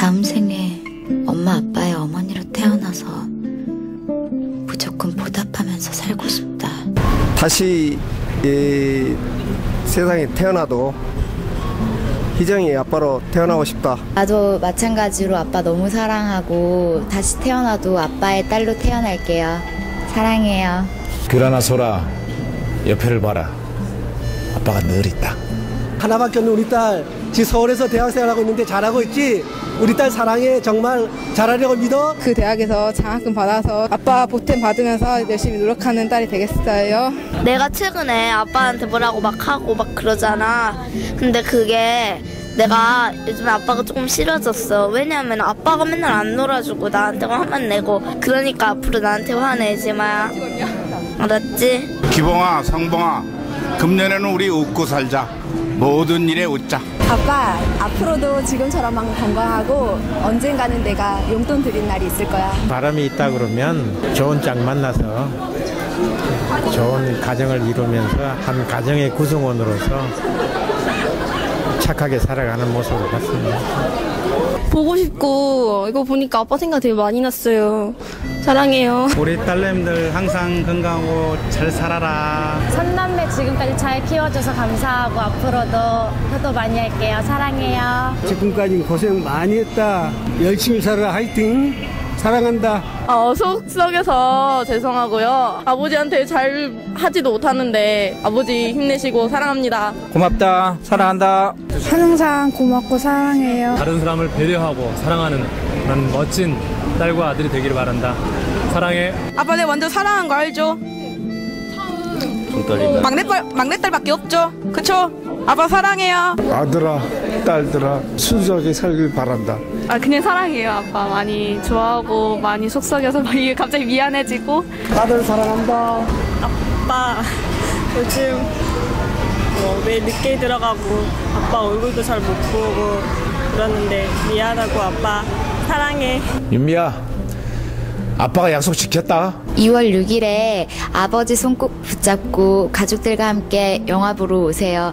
다음 생에 엄마 아빠의 어머니로 태어나서 무조건 보답하면서 살고 싶다. 다시 이 세상에 태어나도 희정이 아빠로 태어나고 싶다. 나도 마찬가지로 아빠 너무 사랑하고 다시 태어나도 아빠의 딸로 태어날게요. 사랑해요. 그러나 소라 옆에를 봐라 아빠가 늘 있다 하나밖에 없는 우리 딸 지금 서울에서 대학생활하고 있는데 잘하고 있지? 우리 딸 사랑해 정말 잘하려고 믿어? 그 대학에서 장학금 받아서 아빠 보탬 받으면서 열심히 노력하는 딸이 되겠어요. 내가 최근에 아빠한테 뭐라고 막 하고 막 그러잖아. 근데 그게 내가 요즘에 아빠가 조금 싫어졌어. 왜냐면 아빠가 맨날 안 놀아주고 나한테 화만 내고 그러니까 앞으로 나한테 화내지 마. 알았지? 기봉아, 성봉아, 금년에는 우리 웃고 살자. 모든 일에 웃자. 아빠 앞으로도 지금처럼만 건강하고 언젠가는 내가 용돈 드린 날이 있을 거야. 바람이 있다 그러면 좋은 짝 만나서 좋은 가정을 이루면서 한 가정의 구성원으로서 착하게 살아가는 모습을 봤습니다. 보고 싶고 이거 보니까 아빠 생각 되게 많이 났어요. 사랑해요. 우리 딸내미들 항상 건강하고 잘 살아라. 삼남매 지금까지 잘 키워줘서 감사하고 앞으로도 효도 많이 할게요. 사랑해요. 지금까지 고생 많이 했다. 열심히 살아 화이팅. 사랑한다. 어, 속썩여서 죄송하고요. 아버지한테 잘 하지도 못하는데 아버지 힘내시고 사랑합니다. 고맙다 사랑한다 항상 고맙고 사랑해요. 다른 사람을 배려하고 사랑하는 그런 멋진 딸과 아들이 되기를 바란다. 사랑해. 아빠 내 완전 사랑한 거 알죠? 막내딸 막내딸밖에 없죠. 그쵸? 아빠 사랑해요. 아들아 딸들아 순수하게 살길 바란다. 아 그냥 사랑해요. 아빠 많이 좋아하고 많이 속썩여서 막 이게 갑자기 미안해지고. 아들 사랑한다. 아빠 요즘 뭐 매일 늦게 들어가고 아빠 얼굴도 잘 못 보고 그러는데 미안하고 아빠 사랑해. 윤미야 아빠가 약속 지켰다 2월 6일에 아버지 손꼭 붙잡고 가족들과 함께 영화 보러 오세요.